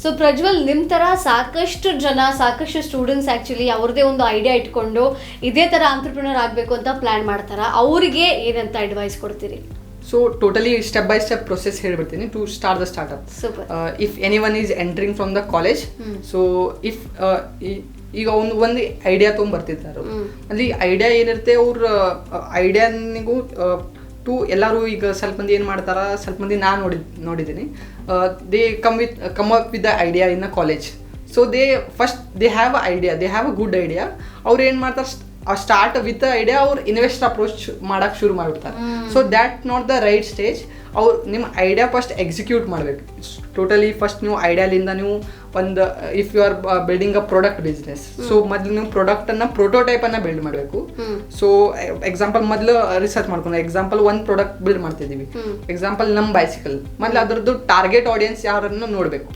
So Prajwal ನಿಮ್ಮ ಥರ ಸಾಕಷ್ಟು ಜನ ಸಾಕಷ್ಟು ಸ್ಟೂಡೆಂಟ್ಸ್ ಆ್ಯಕ್ಚುಲಿ ಅವ್ರದ್ದೇ ಒಂದು ಐಡಿಯಾ ಇಟ್ಕೊಂಡು ಇದೇ ಥರ ಆಂಟ್ರಪ್ರಿನರ್ ಆಗಬೇಕು ಅಂತ ಪ್ಲ್ಯಾನ್ ಮಾಡ್ತಾರೆ? ಅವರಿಗೆ ಏನಂತ ಅಡ್ವೈಸ್ ಕೊಡ್ತೀರಿ? So totally step by step process ಹೇಳ್ಬಿಡ್ತೀನಿ to start the startup super if any one is entering from the college so if ಈಗ ಒಂದು ಒಂದು ಐಡಿಯಾ ತೊಗೊಂಡ್ ಹ್ಮ್. ಅಲ್ಲಿ ಐಡಿಯಾ ಏನಿರುತ್ತೆ ಅವ್ರ ಐಡಿಯಾನಿಗೂ ಟು ಎಲ್ಲರೂ ಈಗ ಸ್ವಲ್ಪ ಮಂದಿ ಏನು ಮಾಡ್ತಾರೆ, ಸ್ವಲ್ಪ ಮಂದಿ ನಾನು ನೋಡಿ, ನೋಡಿದ್ದೀನಿ. They come with come up with the idea in a college so they first they have a idea they have a good idea ಅವ್ರು ಏನು ಮಾಡ್ತಾರೆ ಸ್ಟಾರ್ಟ್ ವಿತ್ ಐಡಿಯಾ ಅವ್ರು ಇನ್ವೆಸ್ಟ್ ಅಪ್ರೋಚ್ ಮಾಡೋಕೆ ಶುರು ಮಾಡಿಬಿಡ್ತಾರೆ. So that not the right stage ಅವ್ರು ನಿಮ್ಮ idea first execute ಮಾಡಬೇಕು. ಟೋಟಲಿ ಫಸ್ಟ್ ನೀವು ಐಡಿಯಾಲಿಂದ ನೀವು ಒಂದು if you are building a product business so ಮೊದಲು ನೀವು ಪ್ರಾಡಕ್ಟನ್ನು ಪ್ರೋಟೋಟೈಪನ್ನು ಬಿಲ್ಡ್ ಮಾಡಬೇಕು. ಸೊ ಎಕ್ಸಾಂಪಲ್ ಮೊದಲು ರಿಸರ್ಚ್ ಮಾಡ್ಕೊಂಡು. ಎಕ್ಸಾಂಪಲ್ ಒಂದು ಪ್ರಾಡಕ್ಟ್ ಬಿಲ್ಡ್ ಮಾಡ್ತಿದ್ದೀವಿ. ಹ್ಮ್. ಎಕ್ಸಾಂಪಲ್ ನಮ್ಮ ಬೈಸಿಕಲ್ ಮೊದಲು ಅದರದ್ದು ಟಾರ್ಗೆಟ್ ಆಡಿಯನ್ಸ್ ಯಾರನ್ನು ನೋಡಬೇಕು?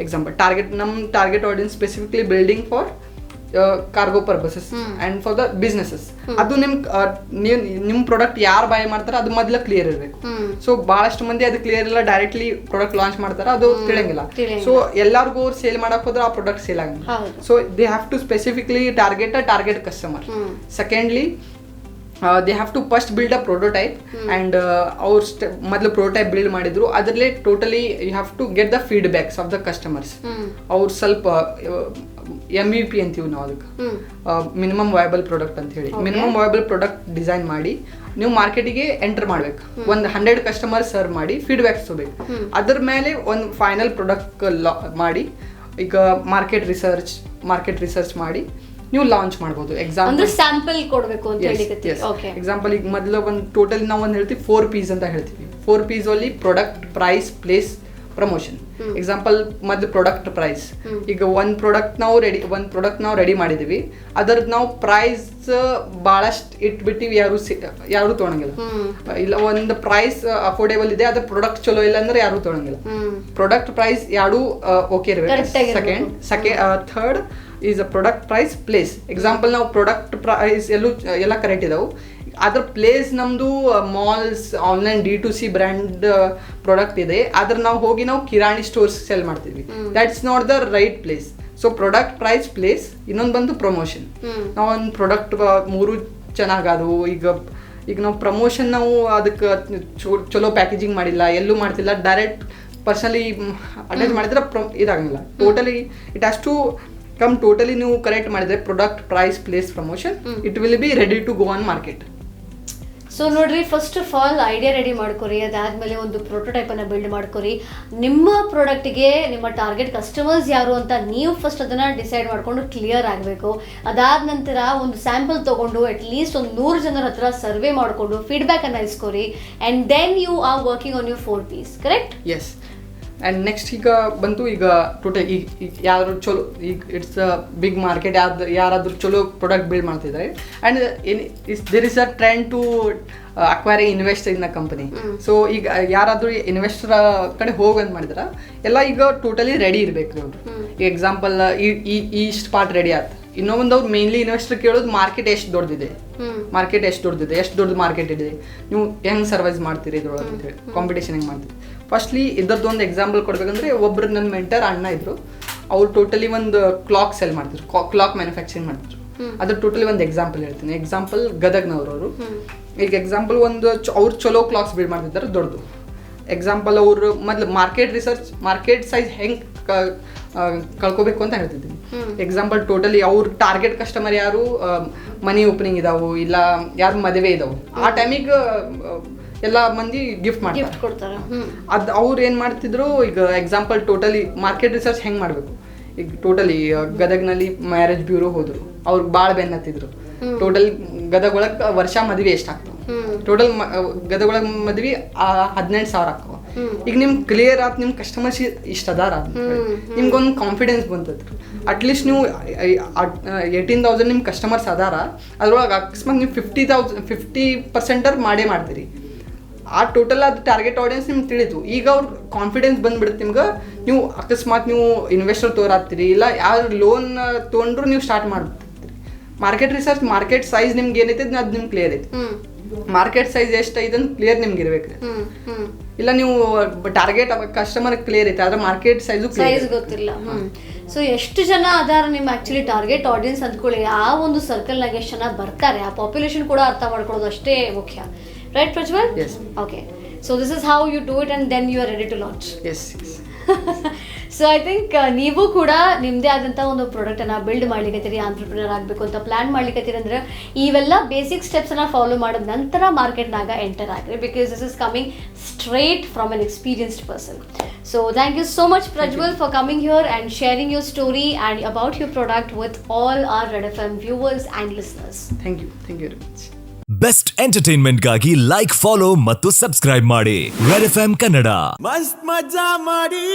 ಎಕ್ಸಾಂಪಲ್ ಟಾರ್ಗೆಟ್ ನಮ್ಮ target audience specifically building for cargo purposes and for the businesses ಅದು ನಿಮ್ ನಿಮ್ ಪ್ರಾಡಕ್ಟ್ ಯಾರು ಬೈ ಮಾಡ್ತಾರ ಅದು ಮೊದಲ ಕ್ಲಿಯರ್ ಇರಬೇಕು. ಸೊ ಬಹಳಷ್ಟು ಮಂದಿ ಅದು ಕ್ಲಿಯರ್ ಇಲ್ಲ ಡೈರೆಕ್ಟ್ಲಿ ಪ್ರಾಡಕ್ಟ್ ಲಾಂಚ್ ಮಾಡ್ತಾರ ಅದು ತಿಳಿಯಂಗಿಲ್ಲ. ಸೊ ಎಲ್ಲರಿಗೂ ಅವ್ರು ಸೇಲ್ ಮಾಡಕ್ ಹೋದ್ರೆ ಆ ಪ್ರಾಡಕ್ಟ್ ಸೇಲ್ ಆಗಿಲ್ಲ so they have to specifically target a target customer secondly they have to first build a prototype and ಅವ್ರು ಮೊದಲು ಪ್ರೋಟೋಟೈಪ್ ಬಿಲ್ಡ್ ಮಾಡಿದ್ರು. ಅದರಲ್ಲೇ totally you have to get the feedbacks of the customers ಅವ್ರು ಸ್ವಲ್ಪ M U P ಅಂತೀವಿ ನಾವು ಅದಕ್ಕೆ. Minimum viable product ಅಂತ ಹೇಳಿ. ಮಿನಿಮಮ್ ವಯಬಲ್ ಪ್ರಾಡಕ್ಟ್ ಡಿಸೈನ್ ಮಾಡಿ ನೀವು ಮಾರ್ಕೆಟಿಗೆ ಎಂಟರ್ ಮಾಡ್ಬೇಕು. ಒಂದು ಹಂಡ್ರೆಡ್ ಕಸ್ಟಮರ್ ಸರ್ವ್ ಮಾಡಿ ಫೀಡ್ಬ್ಯಾಕ್ಸ್ ತಗೋಬೇಕು. ಅದ್ರ ಮೇಲೆ ಒಂದು ಫೈನಲ್ ಪ್ರಾಡಕ್ಟ್ ಮಾಡಿ ಈಗ ಮಾರ್ಕೆಟ್ ರಿಸರ್ಚ್ ಮಾರ್ಕೆಟ್ ರಿಸರ್ಚ್ ಮಾಡಿ ನೀವು ಲಾಂಚ್ ಮಾಡ್ಬೋದು. ಅಂದ್ರೆ ಎಕ್ಸಾಂಪಲ್ ಸ್ಯಾಂಪಲ್ ಕೊಡಬೇಕು ಅಂತ ಎಕ್ಸಾಂಪಲ್ ಈಗ ಮೊದಲು ಒಂದು ಟೋಟಲ್ ನಾವು ಒಂದು ಹೇಳ್ತೀವಿ ಫೋರ್ ಪೀಸ್ ಅಂತ ಹೇಳ್ತೀವಿ. ಫೋರ್ ಪೀಸ್ ಅಲ್ಲಿ product price place promotion. Example ಮೊದಲು ಪ್ರಾಡಕ್ಟ್ ಪ್ರೈಸ್ ಈಗ ಒಂದು ಪ್ರಾಡಕ್ಟ್ ನಾವು ರೆಡಿ ಒಂದು ಪ್ರಾಡಕ್ಟ್ ನಾವು ರೆಡಿ ಮಾಡಿದೀವಿ. ಅದರದ್ದು ನಾವು ಪ್ರೈಸ್ ಭಾಳಷ್ಟು ಇಟ್ಬಿಟ್ಟಿವಿ ಯಾರು ಯಾರು ತೊಗೊಳಂಗಿಲ್ಲ ಇಲ್ಲ ಒಂದು ಪ್ರೈಸ್ ಅಫೋರ್ಡೇಬಲ್ ಇದೆ ಅದ್ರ ಪ್ರಾಡಕ್ಟ್ ಚಲೋ ಇಲ್ಲ ಅಂದ್ರೆ ಯಾರು ತೊಗೊಳಂಗಿಲ್ಲ ಪ್ರಾಡಕ್ಟ್ ಪ್ರೈಸ್ ಯಾರು ಓಕೆ ಇರಬೇಕು. ಸೆಕೆಂಡ್ ಸೆಕೆ third is a product price place example ನಾವು ಪ್ರಾಡಕ್ಟ್ ಪ್ರೈಸ್ ಎಲ್ಲೂ ಎಲ್ಲ ಕರೆಕ್ಟ್ ಇದಾವೆ. ಅದ್ರ ಪ್ಲೇಸ್ ನಮ್ಮದು malls online D to C brand product ಇದೆ. ಅದ್ರ ನಾವು ಹೋಗಿ ನಾವು ಕಿರಾಣಿ ಸ್ಟೋರ್ಸ್ ಸೆಲ್ ಮಾಡ್ತೀವಿ. That's not the right place so product price place ಇನ್ನೊಂದು ಬಂದು ಪ್ರಮೋಷನ್ ನಾವು ಒಂದು ಪ್ರಾಡಕ್ಟ್ ಮೂರು ಚೆನ್ನಾಗದು ಈಗ ಈಗ ನಾವು ಪ್ರಮೋಷನ್ ನಾವು ಅದಕ್ಕೆ ಚಲೋ ಪ್ಯಾಕೇಜಿಂಗ್ ಮಾಡಿಲ್ಲ ಎಲ್ಲೂ ಮಾಡ್ತಿಲ್ಲ. ಡೈರೆಕ್ಟ್ ಪರ್ಸನಲಿ ಅಟ್ಯಾಚ್ ಮಾಡಿದ್ರೆ ಪ್ರ ಇದಾಗಂಗಿಲ್ಲ. Totally it has to come totally ನೀವು ಕರೆಕ್ಟ್ ಮಾಡಿದ್ರೆ product price place promotion it will be ready to go on market so ನೋಡ್ರಿ first of all idea ready ಮಾಡ್ಕೊರಿ. ಅದಾದ್ಮೇಲೆ ಒಂದು ಪ್ರೋಟೋಟೈಪ್ ಅನ್ನ ಬಿಲ್ಡ್ ಮಾಡ್ಕೊರಿ. ನಿಮ್ಮ ಪ್ರಾಡಕ್ಟ್ಗೆ ನಿಮ್ಮ ಟಾರ್ಗೆಟ್ ಕಸ್ಟಮರ್ಸ್ ಯಾರು ಅಂತ ನೀವು ಫಸ್ಟ್ ಅದನ್ನ ಡಿಸೈಡ್ ಮಾಡ್ಕೊಂಡು ಕ್ಲಿಯರ್ ಆಗಬೇಕು. ಅದಾದ ನಂತರ ಒಂದು ಸ್ಯಾಂಪಲ್ ತಗೊಂಡು ಅಟ್ ಲೀಸ್ಟ್ ಒಂದು ನೂರು ಜನರ ಹತ್ರ ಸರ್ವೆ ಮಾಡಿಕೊಂಡು ಫೀಡ್ಬ್ಯಾಕ್ ಅನ್ನ ಇಸ್ಕೊರಿ. And then you are working on your four Ps correct yes and next ಈಗ ಬಂತು ಈಗ ಟೋಟಲ್ ಈಗ ಈಗ ಯಾರು ಚಲೋ ಈಗ ಇಟ್ಸ್ ಅ ಬಿಗ್ ಮಾರ್ಕೆಟ್ ಯಾವ್ದು ಯಾರಾದರೂ ಚಲೋ ಪ್ರಾಡಕ್ಟ್ ಬಿಲ್ಡ್ ಮಾಡ್ತಿದ್ದಾರೆ ಆ್ಯಂಡ್ ಏನ್ is there is a trend to acquire invest in a company. So ಈಗ ಯಾರಾದರೂ ಇನ್ವೆಸ್ಟರ್ ಕಡೆ ಹೋಗಂತ ಮಾಡಿದ್ರೆ ಎಲ್ಲ ಈಗ ಟೋಟಲಿ ರೆಡಿ ಇರಬೇಕು ನೋಡ್ರಿ. ಅವ್ರು. ಈಗ ಎಕ್ಸಾಂಪಲ್ ಈ ಈ- ಇಷ್ಟು ಪಾರ್ಟ್ ರೆಡಿ ಆಯ್ತು ಇನ್ನೊಂದು ಅವ್ರು ಮೇನ್ಲಿ ಇನ್ವೆಸ್ಟರ್ ಕೇಳೋದು ಮಾರ್ಕೆಟ್ ಎಷ್ಟು ದೊಡ್ಡದಿದೆ ಮಾರ್ಕೆಟ್ ಎಷ್ಟು ದೊಡ್ಡದಿದೆ ಎಷ್ಟು ದೊಡ್ಡ ಮಾರ್ಕೆಟ್ ಇದೆ. ನೀವು ಹೆಂಗೆ ಸರ್ವೈಸ್ ಮಾಡ್ತೀರಿ ಇದ್ರೊಳಗೆ ಅಂತೇಳಿ ಕಾಂಪಿಟೇಷನ್ ಹೆಂಗೆ ಮಾಡ್ತೀರಿ? ಫಸ್ಟ್ಲಿ ಇದ್ರದ್ದು ಒಂದು ಎಕ್ಸಾಂಪಲ್ ಕೊಡಬೇಕಂದ್ರೆ ಒಬ್ಬರು ನನ್ನ ಮೆಂಟರ್ ಅಣ್ಣ ಇದ್ರು. ಅವ್ರು ಟೋಟಲಿ ಒಂದು ಕ್ಲಾಕ್ ಸೆಲ್ ಮಾಡ್ತಿದ್ರು. ಕ್ಲಾಕ್ ಮ್ಯಾನುಫ್ಯಾಕ್ಚರಿಂಗ್ ಮಾಡ್ತಿದ್ರು. ಅದ್ರ ಟೋಟಲಿ ಒಂದು ಎಕ್ಸಾಂಪಲ್ ಹೇಳ್ತೀನಿ. ಎಕ್ಸಾಂಪಲ್ ಗದಗ್ನವ್ರು ಅವರು ಈಗ ಎಕ್ಸಾಂಪಲ್ ಒಂದು ಅವ್ರು ಚಲೋ ಕ್ಲಾಕ್ಸ್ ಬಿಲ್ಡ್ ಮಾಡ್ತಿದ್ದಾರೆ ದೊಡ್ಡದು. ಎಕ್ಸಾಂಪಲ್ ಅವರು ಮೊದಲು ಮಾರ್ಕೆಟ್ ರಿಸರ್ಚ್ ಮಾರ್ಕೆಟ್ ಸೈಜ್ ಹೆಂಗ್ ಕಳ್ಕೋಬೇಕು ಅಂತ ಹೇಳ್ತಿದ್ದೀನಿ. ಎಕ್ಸಾಂಪಲ್ ಟೋಟಲಿ ಅವ್ರ ಟಾರ್ಗೆಟ್ ಕಸ್ಟಮರ್ ಯಾರು ಮನಿ ಓಪನಿಂಗ್ ಇದಾವು ಇಲ್ಲ ಯಾರು ಮದುವೆ ಇದಾವು. ಆ ಟೈಮಿಗೆ ಎಲ್ಲ ಮಂದಿ ಗಿಫ್ಟ್ ಮಾಡ್ತಾರೆ. ಗಿಫ್ಟ್ ಕೊಡ್ತಾರೆ ಹ್ಮ್. ಅದು ಅವ್ರು ಏನು ಮಾಡ್ತಿದ್ರು ಈಗ ಎಕ್ಸಾಂಪಲ್ ಟೋಟಲಿ ಮಾರ್ಕೆಟ್ ರಿಸರ್ಚ್ ಹೆಂಗ್ ಮಾಡಬೇಕು? ಈಗ ಟೋಟಲಿ ಗದಗ್ನಲ್ಲಿ ಮ್ಯಾರೇಜ್ ಬ್ಯೂರೋ ಹೋದ್ರು. ಅವ್ರು ಭಾಳ ಬೆನ್ನತ್ತಿದ್ರು. ಟೋಟಲ್ ಗದಗ ಒಳಗೆ ವರ್ಷ ಮದುವೆ ಎಷ್ಟಾಗ್ತಾವ ಟೋಟಲ್ ಗದಗ ಒಳಗೆ ಮದ್ವಿ ಹದಿನೆಂಟು ಸಾವಿರ ಆಗ್ತಾವ. ಈಗ ನಿಮ್ ಕ್ಲಿಯರ್ ಆತ್ ನಿಮ್ ಕಸ್ಟಮರ್ಸ್ ಇಷ್ಟ ಅದಾರ ನಿಮ್ಗೊಂದ್ ಕಾನ್ಫಿಡೆನ್ಸ್ ಕಾನ್ಫಿಡೆನ್ಸ್ ಅಟ್ ಲೀಸ್ಟ್ ನೀವು ಏಯ್ಟೀನ್ ತೌಸಂಡ್ ನಿಮ್ ಕಸ್ಟಮರ್ಸ್ ಅದಾರ. ಅದ್ರೊಳಗೆ ಅಕಸ್ಮಾತ್ ನೀವು ಫಿಫ್ಟಿ ತೌಸಂಡ್ ಫಿಫ್ಟಿ ಪರ್ಸೆಂಟರ್ ಮಾಡೇ ಮಾಡ್ತೀರಿ. ಆ ಟೋಟಲ್ ಅದು ಟಾರ್ಗೆಟ್ ಆಡಿಯನ್ಸ್ ನಿಮ್ಗೆ ತಿಳಿದು ಈಗ ಅವ್ರ ಕಾನ್ಫಿಡೆನ್ಸ್ ಬಂದ್ಬಿಡುತ್ತೆ ನಿಮ್ಗೆ ನೀವು ಅಕಸ್ಮಾತ್ ನೀವು ಇನ್ವೆಸ್ಟರ್ ತೋರಾಗ್ತೀರಿ ಇಲ್ಲ ಯಾರು ಲೋನ್ ತೊಗೊಂಡ್ರು ನೀವು ಸ್ಟಾರ್ಟ್ ಮಾಡ್ಬಿಡ್ತೀರಿ. ಮಾರ್ಕೆಟ್ ರಿಸರ್ಚ್ ಮಾರ್ಕೆಟ್ ಸೈಜ್ ನಿಮ್ಗೆ ಏನೈತೆ ಅದು ನಿಮ್ಗೆ ಕ್ಲಿಯರ್ ಐತಿ. ಮಾರ್ಕೆಟ್ ಸೈಜ್ ಎಷ್ಟು ಅಂತ ಕ್ಲಿಯರ್ ನಿಮ್ಗೆ ಇರ್ಬೇಕು ಇಲ್ಲ ನೀವು ಟಾರ್ಗೆಟ್ ಕಸ್ಟಮರ್ ಕ್ಲಿಯರ್ ಐತೆ ಆದ್ರೆ ಮಾರ್ಕೆಟ್ ಸೈಜು ಸೈಜ್ ಗೊತ್ತಿಲ್ಲ ಸೊ ಎಷ್ಟು ಜನ ಅದಾರ ನಿಮ್ಮ ಆಕ್ಚುಲಿ ಟಾರ್ಗೆಟ್ ಆಡಿಯನ್ಸ್ ಅಂದ್ಕೊಳ್ಳಿ ಆ ಒಂದು ಸರ್ಕಲ್ನಾಗ ಎಷ್ಟು ಜನ ಬರ್ತಾರೆ ಆ ಪಾಪ್ಯುಲೇಷನ್ ಕೂಡ ಅರ್ಥ ಮಾಡ್ಕೊಳ್ಳೋದು ಅಷ್ಟೇ ಮುಖ್ಯ. Right Prajwal Yes. Okay so this is how you do it and then you are ready to launch yes yes so I think ನೀವು ಕೂಡ ನಿಮ್ಮದೇ ಆದಂಥ ಒಂದು ಪ್ರಾಡಕ್ಟನ್ನು ಬಿಲ್ಡ್ ಮಾಡ್ಲಿಕ್ಕತ್ತೀರಿ ಆಂಟ್ರಪ್ರಿನರ್ ಆಗಬೇಕು ಅಂತ ಪ್ಲ್ಯಾನ್ ಮಾಡ್ಲಿಕ್ಕತ್ತೀರಿ ಅಂದ್ರೆ ಇವೆಲ್ಲ ಬೇಸಿಕ್ ಸ್ಟೆಪ್ಸನ್ನು ಫಾಲೋ ಮಾಡಿದ ನಂತರ ಮಾರ್ಕೆಟ್ನಾಗ enter agri because this is coming straight from an experienced person so thank you so much Prajwal for coming here and sharing your story and about your product with all our Red F M viewers and listeners thank you thank you very much best ಎಂಟರ್ಟೈನ್ಮೆಂಟ್ಗಾಗಿ like follow ಮತ್ತು subscribe ಮಾಡಿ. Red F Kannada ಮಸ್ತ್ ಮಜಾ ಮಾಡಿ.